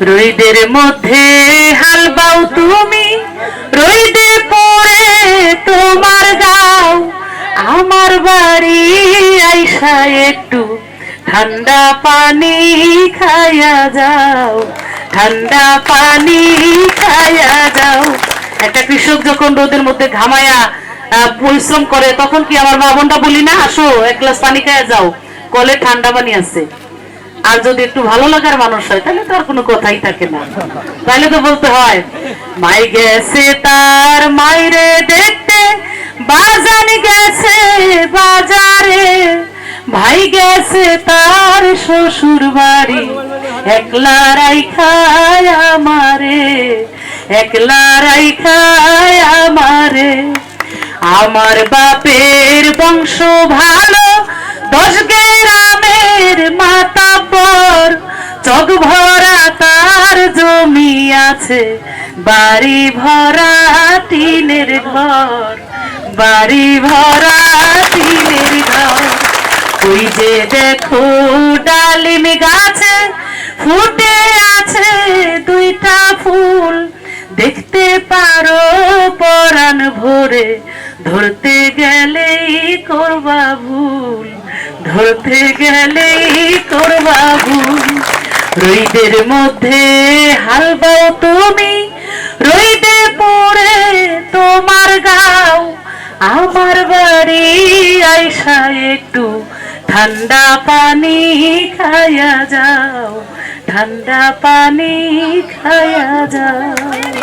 রইদের মধ্যে হালবাও তুমি, রইদে পরে তোমার গাও। আমার বাড়ি আইসা একটু ঠান্ডা পানি খায়া যাও, ঠান্ডা পানি খায়া যাও। একটা কৃষক যখন রোদের মধ্যে ঘামায়া পরিশ্রম করে, তখন কি আমার মা বোনটা বলি, না, আসো, এক গ্লাস পানি খায়া যাও, কলে ঠান্ডা পানি আছে। আর যদি একটু ভালো লাগার মানুষ হয়, তাহলে তো আর কোনো কথাই থাকে না। তাহলে তো বলতে হয়, মাই গেছে তার মাইরে দেখতে, বাজান গেছে বাজারে। ভাই গেছে তার শ্বশুর বাড়ি, একলা রাই খায় আমারে, একলা রাই খায় আমারে। আমার বাপের বংশ ভালো চক ভরা তার জমি আছে, বাড়ি ভরা টিনের ঘর, বাড়ি ভরা টিনের ঘর। ওই যে দেখো ডালিম গাছে ফুটে আছে দুইটা ফুল। দেখতে পারো পরাণ ভরে, ধরতে গেলেই করবা ভুল, ধরতে গেলেই করবা ভুল। রইদের মধ্যে হালবাও তুমি, রইদে পড়ে তোমার গাও। আমার বাড়ি আইসা একটু ঠান্ডা পানি খায়া যাও, ঠান্ডা পানি খায়া যাও।